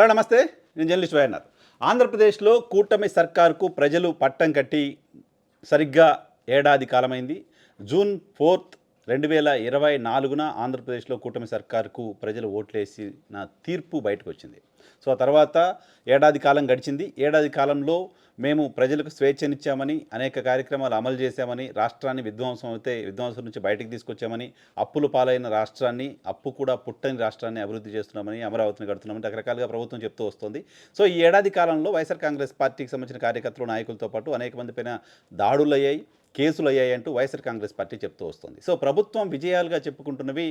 Hello నమస్తే. నేను journalist YNR. ఆంధ్రప్రదేశ్లో కూటమి సర్కార్కు ప్రజలు పట్టం కట్టి సరిగ్గా ఏడాది కాలమైంది. జూన్ ఫోర్త్ రెండు వేల ఇరవై నాలుగున ఆంధ్రప్రదేశ్లో కూటమి సర్కార్కు ప్రజలు ఓట్లేసిన తీర్పు బయటకు వచ్చింది. సో ఆ తర్వాత ఏడాది కాలం గడిచింది. ఏడాది కాలంలో మేము ప్రజలకు స్వేచ్ఛనిచ్చామని అనేక కార్యక్రమాలు అమలు చేశామని రాష్ట్రాన్ని విధ్వంసం అయితే విధ్వంసం నుంచి బయటకు తీసుకొచ్చామని అప్పులు పాలైన రాష్ట్రాన్ని అప్పు కూడా పుట్టని రాష్ట్రాన్ని అభివృద్ధి చేస్తున్నామని అమరావతిని కడుతున్నామని రకరకాలుగా ప్రభుత్వం చెప్తూ వస్తుంది. సో ఈ ఏడాది కాలంలో వైఎస్ఆర్ కాంగ్రెస్ పార్టీకి సంబంధించిన కార్యకర్తలు నాయకులతో పాటు అనేక మంది పైన దాడులు అయ్యాయి కేసులు అయ్యాయి అంటూ వైఎస్ఆర్ కాంగ్రెస్ పార్టీ చెప్తూ వస్తుంది. సో ప్రభుత్వం విజయాలుగా చెప్పుకుంటున్నవి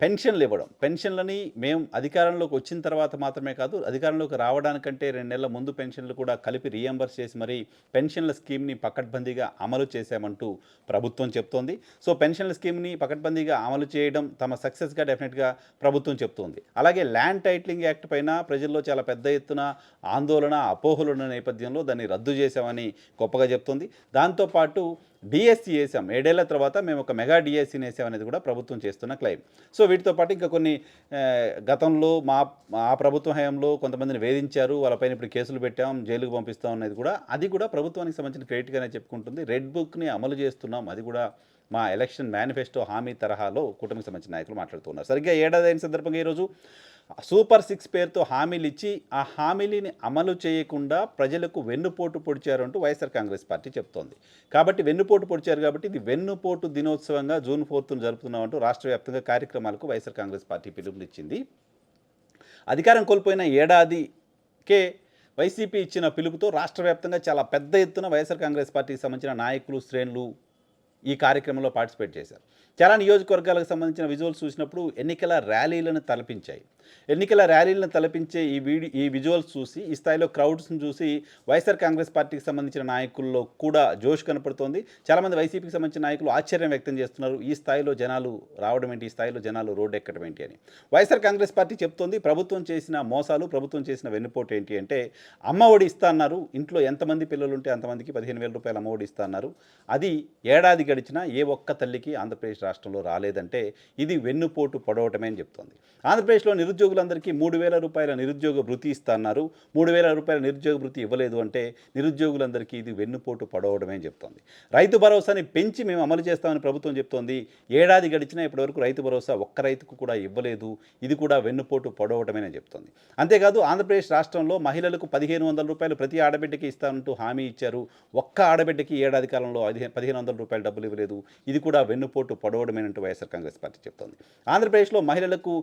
పెన్షన్లు ఇవ్వడం. పెన్షన్లని మేము అధికారంలోకి వచ్చిన తర్వాత మాత్రమే కాదు అధికారంలోకి రావడానికంటే రెండు నెలల ముందు పెన్షన్లు కూడా కలిపి రీఎంబర్స్ చేసి మరి పెన్షన్ల స్కీమ్ని పకడ్బందీగా అమలు చేశామంటూ ప్రభుత్వం చెప్తోంది. సో పెన్షన్ల స్కీమ్ని పకడ్బందీగా అమలు చేయడం తమ సక్సెస్గా డెఫినెట్గా ప్రభుత్వం చెప్తోంది. అలాగే ల్యాండ్ టైటిలింగ్ యాక్ట్ పైన ప్రజల్లో చాలా పెద్ద ఎత్తున ఆందోళన అపోహలు ఉన్న నేపథ్యంలో దాన్ని రద్దు చేశామని గొప్పగా చెప్తోంది. దాంతోపాటు డిఎస్సి వేసాం. ఏడేళ్ళ తర్వాత మేము ఒక మెగా డిఎస్సీని వేసాం అనేది కూడా ప్రభుత్వం చేస్తున్న క్లెయిమ్. సో వీటితో పాటు ఇంకా కొన్ని గతంలో మా ఆ ప్రభుత్వ హయాంలో కొంతమందిని వేధించారు. వాళ్ళపైన ఇప్పుడు కేసులు పెట్టాం జైలుకు పంపిస్తాం అనేది కూడా అది కూడా ప్రభుత్వానికి సంబంధించిన క్రెడిట్గానే చెప్పుకుంటుంది. రెడ్ బుక్ని అమలు చేస్తున్నాం. అది కూడా మా ఎలక్షన్ మేనిఫెస్టో హామీ తరహాలో కూటమికి సంబంధించిన నాయకులు మాట్లాడుతున్నారు. సరిగ్గా ఏడాది అయిన సందర్భంగా ఈరోజు సూపర్ సిక్స్ పేరుతో హామీలు ఇచ్చి ఆ హామీలని అమలు చేయకుండా ప్రజలకు వెన్నుపోటు పొడిచారు అంటూ వైఎస్ఆర్ కాంగ్రెస్ పార్టీ చెప్తోంది. కాబట్టి వెన్నుపోటు పొడిచారు కాబట్టి ఇది వెన్నుపోటు దినోత్సవంగా జూన్ ఫోర్త్ను జరుపుతున్నామంటూ రాష్ట్ర వ్యాప్తంగా కార్యక్రమాలకు వైఎస్ఆర్ కాంగ్రెస్ పార్టీ పిలుపునిచ్చింది. అధికారం కోల్పోయిన ఏడాదికే వైసీపీ ఇచ్చిన పిలుపుతో రాష్ట్ర వ్యాప్తంగా చాలా పెద్ద ఎత్తున వైఎస్ఆర్ కాంగ్రెస్ పార్టీకి సంబంధించిన నాయకులు శ్రేణులు ఈ కార్యక్రమంలో పార్టిసిపేట్ చేశారు. చాలా నియోజకవర్గాలకు సంబంధించిన విజువల్స్ చూసినప్పుడు ఎన్నికల ర్యాలీలను తలపించాయి. ఎన్నికల ర్యాలీలను తలపించే ఈ వీడియో ఈ విజువల్స్ చూసి ఈ స్థాయిలో క్రౌడ్స్ని చూసి వైఎస్ఆర్ కాంగ్రెస్ పార్టీకి సంబంధించిన నాయకుల్లో కూడా జోష్ కనపడుతోంది. చాలామంది వైసీపీకి సంబంధించిన నాయకులు ఆశ్చర్యం వ్యక్తం చేస్తున్నారు. ఈ స్థాయిలో జనాలు రావడం ఏంటి? ఈ స్థాయిలో జనాలు రోడ్డు ఎక్కడం ఏంటి అని. వైఎస్ఆర్ కాంగ్రెస్ పార్టీ చెప్తోంది ప్రభుత్వం చేసిన మోసాలు ప్రభుత్వం చేసిన వెన్నుపోటు ఏంటి అంటే అమ్మ ఒడి ఇస్తా అన్నారు. ఇంట్లో ఎంతమంది పిల్లలు ఉంటే అంతమందికి పదిహేను వేల రూపాయలు అమ్మ ఒడి ఇస్తా అన్నారు. అది ఏడాది గడిచినా ఏ ఒక్క తల్లికి ఆంధ్రప్రదేశ్ రాష్ట్రంలో రాలేదంటే ఇది వెన్నుపోటు పొడవటమే అని చెప్తోంది. ఆంధ్రప్రదేశ్లో నిరుద్యోగులందరికీ మూడు వేల రూపాయల నిరుద్యోగ భృతి ఇస్తాన్నారు మూడు వేల రూపాయల నిరుద్యోగ భృతి ఇవ్వలేదు అంటే నిరుద్యోగులందరికీ ఇది వెన్నుపోటు పడవడమే చెప్తోంది. రైతు భరోసాని పెంచి మేము అమలు చేస్తామని ప్రభుత్వం చెప్తోంది. ఏడాది గడిచినా ఇప్పటివరకు రైతు భరోసా ఒక్క రైతుకు కూడా ఇవ్వలేదు. ఇది కూడా వెన్నుపోటు పడవటమేనని చెప్తోంది. అంతేకాదు ఆంధ్రప్రదేశ్ రాష్ట్రంలో మహిళలకు పదిహేను వందల రూపాయలు ప్రతి ఆడబిడ్డకి ఇస్తానంటూ హామీ ఇచ్చారు. ఒక్క ఆడబిడ్డకి ఏడాది కాలంలో పదిహేను వందల రూపాయలు డబ్బులు ఇవ్వలేదు. ఇది కూడా వెన్నుపోటు పడవడమేనంటూ వైఎస్ఆర్ కాంగ్రెస్ పార్టీ చెప్తోంది. ఆంధ్రప్రదేశ్లో మహిళలకు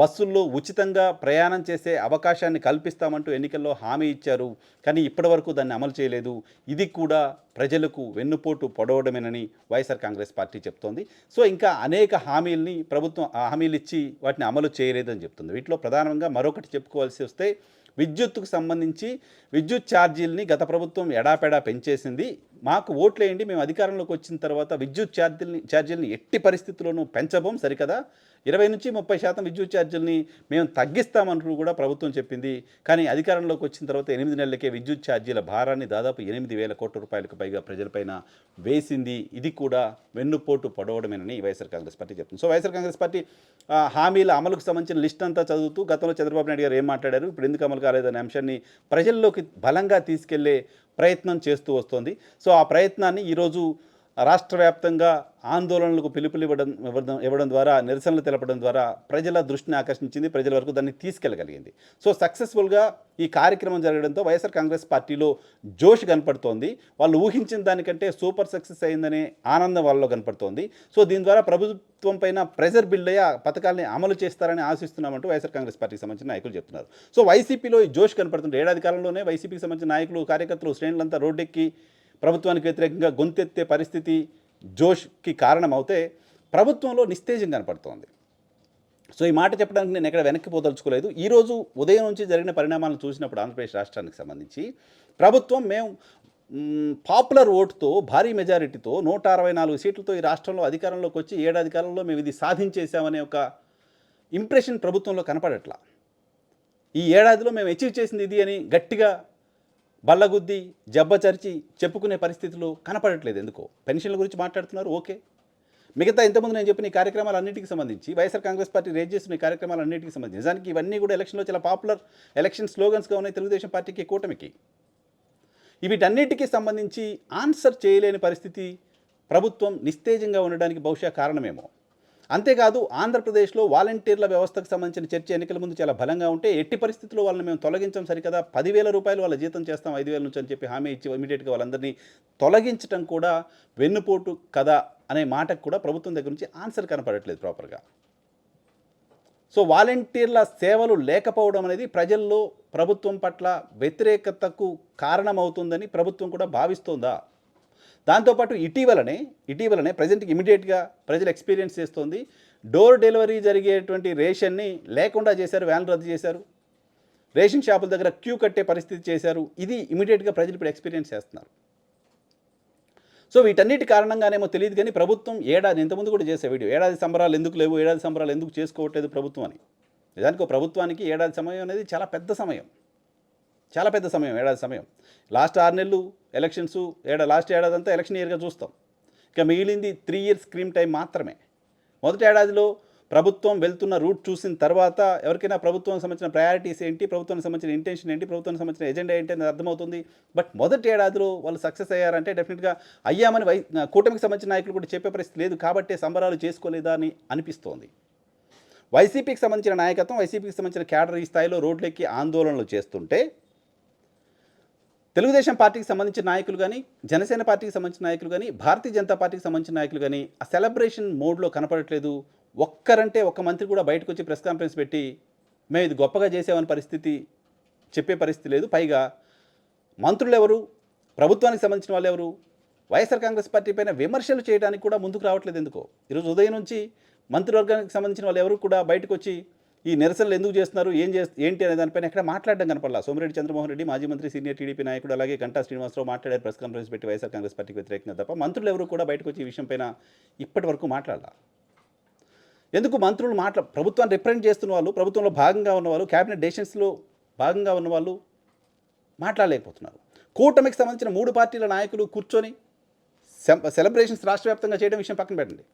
బస్సుల్లో ఉచితంగా ప్రయాణం చేసే అవకాశాన్ని కల్పిస్తామంటూ ఎన్నికల్లో హామీ ఇచ్చారు. కానీ ఇప్పటివరకు దాన్ని అమలు చేయలేదు. ఇది కూడా ప్రజలకు వెన్నుపోటు పొడవడమేనని వైఎస్ఆర్ కాంగ్రెస్ పార్టీ చెప్తోంది. సో ఇంకా అనేక హామీల్ని ప్రభుత్వం హామీలు ఇచ్చి వాటిని అమలు చేయలేదని చెప్తుంది. వీటిలో ప్రధానంగా మరొకటి చెప్పుకోవాల్సి వస్తే విద్యుత్తుకు సంబంధించి విద్యుత్ ఛార్జీలని గత ప్రభుత్వం ఎడాపెడా పెంచేసింది. మాకు ఓట్లేయండి మేము అధికారంలోకి వచ్చిన తర్వాత విద్యుత్ ఛార్జీలని ఛార్జీలని ఎట్టి పరిస్థితుల్లోనూ పెంచబోం సరికదా? ఇరవై నుంచి ముప్పై శాతం విద్యుత్ ఛార్జీలని మేము తగ్గిస్తామంటూ కూడా ప్రభుత్వం చెప్పింది. కానీ అధికారంలోకి వచ్చిన తర్వాత ఎనిమిది నెలలకే విద్యుత్ ఛార్జీల భారాన్ని దాదాపు ఎనిమిది వేల కోట్ల రూపాయలకు పైగా ప్రజలపైన వేసింది. ఇది కూడా వెన్నుపోటు పడవడమేనని వైఎస్ఆర్ కాంగ్రెస్ పార్టీ చెప్తుంది. సో వైఎస్ఆర్ కాంగ్రెస్ పార్టీ ఆ, హామీల అమలుకు సంబంధించిన లిస్ట్ అంతా చదువుతూ గతంలో చంద్రబాబు నాయుడు గారు ఏం మాట్లాడారు? ఇప్పుడు ఎందుకు అమలు కాలేదనే అంశాన్ని ప్రజల్లోకి బలంగా తీసుకెళ్ళే ప్రయత్నం చేస్తూ వస్తోంది. సో ఆ ప్రయత్నాన్ని ఈరోజు రాష్ట్ర వ్యాప్తంగా ఆందోళనలకు పిలుపులు ఇవ్వడం ఇవ్వడం ఇవ్వడం ద్వారా నిరసనలు తెలపడం ద్వారా ప్రజల దృష్టిని ఆకర్షించింది ప్రజల వరకు దాన్ని తీసుకెళ్ళగలిగింది సో సక్సెస్ఫుల్గా ఈ కార్యక్రమం జరగడంతో వైఎస్ఆర్ కాంగ్రెస్ పార్టీలో జోష్ కనపడుతోంది. వాళ్ళు ఊహించిన దానికంటే సూపర్ సక్సెస్ అయిందనే ఆనందం వాళ్ళలో కనపడుతోంది. సో దీని ద్వారా ప్రభుత్వం పైన ప్రెజర్ బిల్డ్ అయ్యి పథకాలని పథకాల్ని అమలు చేస్తారని ఆశిస్తున్నామంటూ వైఎస్ఆర్ కాంగ్రెస్ పార్టీకి సంబంధించిన నాయకులు చెప్తున్నారు. సో వైసీపీలో ఈ జోష్ కనపడుతుంది ఏడాది కాలంలోనే వైసీపీకి సంబంధించిన నాయకులు కార్యకర్తలు శ్రేణులంతా రోడ్డెక్కి ప్రభుత్వానికి వ్యతిరేకంగా గొంతెత్తే పరిస్థితి జోష్కి కారణమవుతే ప్రభుత్వంలో నిస్తేజం కనపడుతోంది. సో ఈ మాట చెప్పడానికి నేను ఎక్కడ వెనక్కి పోదలుచుకోలేదు. ఈరోజు ఉదయం నుంచి జరిగిన పరిణామాలను చూసినప్పుడు ఆంధ్రప్రదేశ్ రాష్ట్రానికి సంబంధించి ప్రభుత్వం మేము పాపులర్ ఓటుతో భారీ మెజారిటీతో నూట అరవై నాలుగు సీట్లతో ఈ రాష్ట్రంలో అధికారంలోకి వచ్చి ఏడాది కాలంలో మేము ఇది సాధించేశామనే ఒక ఇంప్రెషన్ ప్రభుత్వంలో కనపడట్లా. ఈ ఏడాదిలో మేము అచీవ్ చేసింది ఇది అని గట్టిగా బల్లగుద్ది జబ్బచరిచి చెప్పుకునే పరిస్థితులు కనపడట్లేదు ఎందుకో. పెన్షన్ల గురించి మాట్లాడుతున్నారు ఓకే. మిగతా ఇంతకుముందు నేను చెప్పిన ఈ కార్యక్రమాలన్నిటికి సంబంధించి వైఎస్ఆర్ కాంగ్రెస్ పార్టీ రేజ్ చేస్తున్న ఈ కార్యక్రమాలన్నిటికి సంబంధించి నిజానికి ఇవన్నీ కూడా ఎలక్షన్లో చాలా పాపులర్ ఎలక్షన్ స్లోగన్స్గా ఉన్నాయి తెలుగుదేశం పార్టీకి కూటమికి. వీటన్నిటికీ సంబంధించి ఆన్సర్ చేయలేని పరిస్థితి ప్రభుత్వం నిస్తేజంగా ఉండడానికి బహుశా కారణమేమో. అంతేకాదు ఆంధ్రప్రదేశ్లో వాలంటీర్ల వ్యవస్థకు సంబంధించిన చర్చ ఎన్నికల ముందు చాలా బలంగా ఉంటే ఎట్టి పరిస్థితుల్లో వాళ్ళని మేము తొలగించాం సరికదా? పదివేల రూపాయలు వాళ్ళ జీతం చేస్తాం ఐదు వేల నుంచి అని చెప్పి హామీ ఇచ్చి ఇమీడియట్గా వాళ్ళందరినీ తొలగించడం కూడా వెన్నుపోటు కదా అనే మాటకు కూడా ప్రభుత్వం దగ్గర నుంచి ఆన్సర్ కనపడట్లేదు ప్రాపర్గా. సో వాలంటీర్ల సేవలు లేకపోవడం అనేది ప్రజల్లో ప్రభుత్వం పట్ల వ్యతిరేకతకు కారణమవుతుందని ప్రభుత్వం కూడా భావిస్తోందా? దాంతోపాటు ఇటీవలనే ఇటీవలనే ప్రజెంట్కి ఇమీడియట్గా ప్రజలు ఎక్స్పీరియన్స్ చేస్తోంది. డోర్ డెలివరీ జరిగేటువంటి రేషన్ని లేకుండా చేశారు వ్యాన్ రద్దు చేశారు. రేషన్ షాపుల దగ్గర క్యూ కట్టే పరిస్థితి చేశారు. ఇది ఇమీడియట్గా ప్రజలు ఇప్పుడు ఎక్స్పీరియన్స్ చేస్తున్నారు. సో వీటన్నిటి కారణంగానేమో తెలియదు కానీ ప్రభుత్వం ఏడాది ఇంతకుముందు కూడా చేసే వీడియో ఏడాది సంబరాలు ఎందుకు లేవు ఏడాది సంబరాలు ఎందుకు చేసుకోవట్లేదు ప్రభుత్వం అని. నిజానికి ప్రభుత్వానికి ఏడాది సమయం అనేది చాలా పెద్ద సమయం. చాలా పెద్ద సమయం ఏడాది సమయం. లాస్ట్ ఆరు నెలలు ఎలక్షన్స్ ఏడా లాస్ట్ ఏడాది అంతా ఎలక్షన్ ఇయర్గా చూస్తాం. ఇక మిగిలింది త్రీ ఇయర్స్ స్క్రీన్ టైం మాత్రమే. మొదటి ఏడాదిలో ప్రభుత్వం వెళ్తున్న రూట్ చూసిన తర్వాత ఎవరికైనా ప్రభుత్వం సంబంధించిన ప్రయారిటీస్ ఏంటి ప్రభుత్వానికి సంబంధించిన ఇంటెన్షన్ ఏంటి ప్రభుత్వానికి సంబంధించిన ఎజెండా ఏంటి అనేది అర్థమవుతుంది. బట్ మొదటి ఏడాదిలో వాళ్ళు సక్సెస్ అయ్యారంటే డెఫినెట్గా అయ్యామని వై కూటమికి సంబంధించిన నాయకులు కూడా చెప్పే పరిస్థితి లేదు కాబట్టే సంబరాలు చేసుకోలేదా అని అనిపిస్తోంది వైసీపీకి సంబంధించిన నాయకత్వం వైసీపీకి సంబంధించిన క్యాడర్ ఈ స్థాయిలో రోడ్లెక్కి ఆందోళనలు చేస్తుంటే తెలుగుదేశం పార్టీకి సంబంధించిన నాయకులు కానీ జనసేన పార్టీకి సంబంధించిన నాయకులు కానీ భారతీయ జనతా పార్టీకి సంబంధించిన నాయకులు కానీ ఆ సెలబ్రేషన్ మోడ్లో కనపడట్లేదు. ఒక్కరంటే ఒక్క మంత్రి కూడా బయటకు వచ్చి ప్రెస్ కాన్ఫరెన్స్ పెట్టి మేము ఇది గొప్పగా చేసామని పరిస్థితి చెప్పే పరిస్థితి లేదు. పైగా మంత్రులు ఎవరు? ప్రభుత్వానికి సంబంధించిన వాళ్ళు ఎవరు? వైఎస్ఆర్ కాంగ్రెస్ పార్టీ పైన విమర్శలు చేయడానికి కూడా ముందుకు రావట్లేదు ఎందుకో? ఈరోజు ఉదయం నుంచి మంత్రివర్గానికి సంబంధించిన వాళ్ళు ఎవరు కూడా బయటకు వచ్చి ఈ నిరసనలు ఎందుకు చేస్తున్నారు? ఏం చేస్తే ఏంటి అనే దానిపైన ఎక్కడ మాట్లాడడం కనపడాల? సోమిరెడ్డి చంద్రమోహన్ రెడ్డి మాజీ మంత్రి సీనియర్ టీడీపీ నాయకుడు అలాగే గంటా శ్రీనివాసరావు మాట్లాడారు ప్రెస్ కాన్ఫరెన్స్ పెట్టి వైఎస్ఆర్ కాంగ్రెస్ పార్టీకి వ్యతిరేకంగా తప్ప మంత్రులు ఎవరు కూడా బయటకు వచ్చి ఈ విషయం పైన ఇప్పటి వరకు మాట్లాడాల? ఎందుకు మంత్రులు మాట్లా ప్రభుత్వాన్ని రిప్రజెంట్ చేస్తున్న వాళ్ళు ప్రభుత్వంలో భాగంగా ఉన్నవాళ్ళు క్యాబినెట్ డెసిషన్స్లో భాగంగా ఉన్నవాళ్ళు మాట్లాడలేకపోతున్నారు. కూటమికి సంబంధించిన మూడు పార్టీల నాయకులు కూర్చొని సెలబ్రేషన్స్ రాష్ట్ర వ్యాప్తంగా చేయడం విషయం పక్కన పెట్టండి.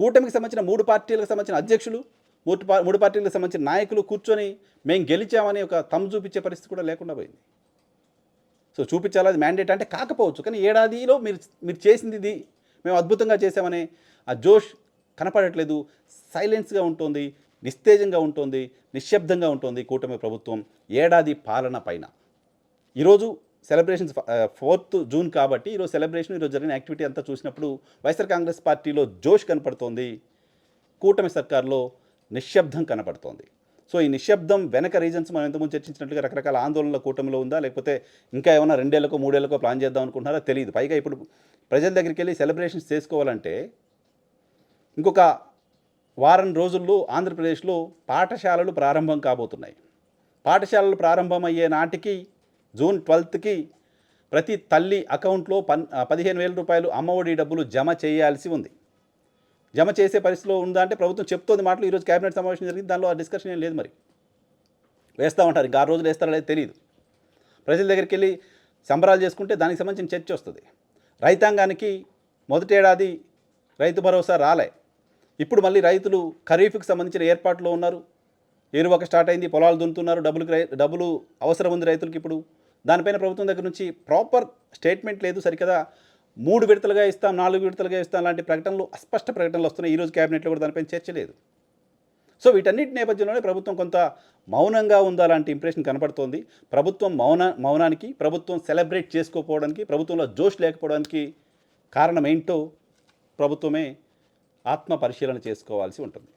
కూటమికి సంబంధించిన మూడు పార్టీలకు సంబంధించిన అధ్యక్షులు మూడు పా మూడు పార్టీలకు సంబంధించిన నాయకులు కూర్చొని మేము గెలిచామని ఒక తమ్ చూపించే పరిస్థితి కూడా లేకుండా పోయింది. సో చూపించాలి అది మ్యాండేట్ అంటే కాకపోవచ్చు కానీ ఏడాదిలో మీరు మీరు చేసింది ఇది మేము అద్భుతంగా చేసామనే ఆ జోష్ కనపడట్లేదు సైలెన్స్గా ఉంటుంది నిస్తేజంగా ఉంటుంది నిశ్శబ్దంగా ఉంటుంది కూటమి ప్రభుత్వం ఏడాది పాలన పైన. ఈరోజు సెలబ్రేషన్స్ ఫోర్త్ జూన్ కాబట్టి ఈరోజు సెలబ్రేషన్ ఈరోజు జరిగిన యాక్టివిటీ అంతా చూసినప్పుడు వైఎస్ఆర్ కాంగ్రెస్ పార్టీలో జోష్ కనపడుతోంది కూటమి సర్కార్లో నిశ్శబ్దం కనపడుతోంది. సో ఈ నిశ్శబ్దం వెనక రీజన్స్ మనం ఎంతమంది చర్చించినట్లుగా రకరకాల ఆందోళనల కూటమిలో ఉందా? లేకపోతే ఇంకా ఏమైనా రెండేళ్ళకో మూడేళ్ళకో ప్లాన్ చేద్దాం అనుకుంటున్నారా? తెలియదు పైగా ఇప్పుడు ప్రజల దగ్గరికి వెళ్ళి సెలబ్రేషన్స్ చేసుకోవాలంటే ఇంకొక వారం రోజుల్లో ఆంధ్రప్రదేశ్లో పాఠశాలలు ప్రారంభం కాబోతున్నాయి. పాఠశాలలు ప్రారంభమయ్యే నాటికి జూన్ ట్వెల్త్కి ప్రతి తల్లి అకౌంట్లో పన్ పదిహేను వేల రూపాయలు అమ్మఒడి డబ్బులు జమ చేయాల్సి ఉంది. జమ చేసే పరిస్థితిలో ఉందా అంటే ప్రభుత్వం చెప్తోంది మాటలు ఈరోజు కేబినెట్ సమావేశం జరిగింది దానిలో ఆ డిస్కషన్ ఏం లేదు మరి. వేస్తామంటారు ఇంకా ఆ రోజులు వేస్తారో లేదు తెలియదు ప్రజల దగ్గరికి వెళ్ళి సంబరాలు చేసుకుంటే దానికి సంబంధించిన చర్చ వస్తుంది. రైతాంగానికి మొదటేడాది రైతు భరోసా రాలే. ఇప్పుడు మళ్ళీ రైతులు ఖరీఫ్కి సంబంధించిన ఏర్పాట్లో ఉన్నారు. ఎరువక స్టార్ట్ అయింది పొలాలు దున్నుతున్నారు డబ్బులు డబ్బులు అవసరం ఉంది రైతులకి ఇప్పుడు. దానిపైన ప్రభుత్వం దగ్గర నుంచి ప్రాపర్ స్టేట్మెంట్ లేదు సరికదా. మూడు విడతలుగా ఇస్తాం నాలుగు విడతలుగా ఇస్తాం లాంటి ప్రకటనలు అస్పష్ట ప్రకటనలు వస్తున్నాయి. ఈరోజు క్యాబినెట్లో కూడా దానిపైన చర్చ లేదు. సో వీటన్నిటి నేపథ్యంలోనే ప్రభుత్వం కొంత మౌనంగా ఉందా లాంటి ఇంప్రెషన్ కనపడుతోంది. ప్రభుత్వం మౌన మౌనానికి ప్రభుత్వం సెలబ్రేట్ చేసుకోకపోవడానికి ప్రభుత్వంలో జోష్ లేకపోవడానికి కారణం ఏంటో ప్రభుత్వమే ఆత్మ పరిశీలన చేసుకోవాల్సి ఉంటుంది.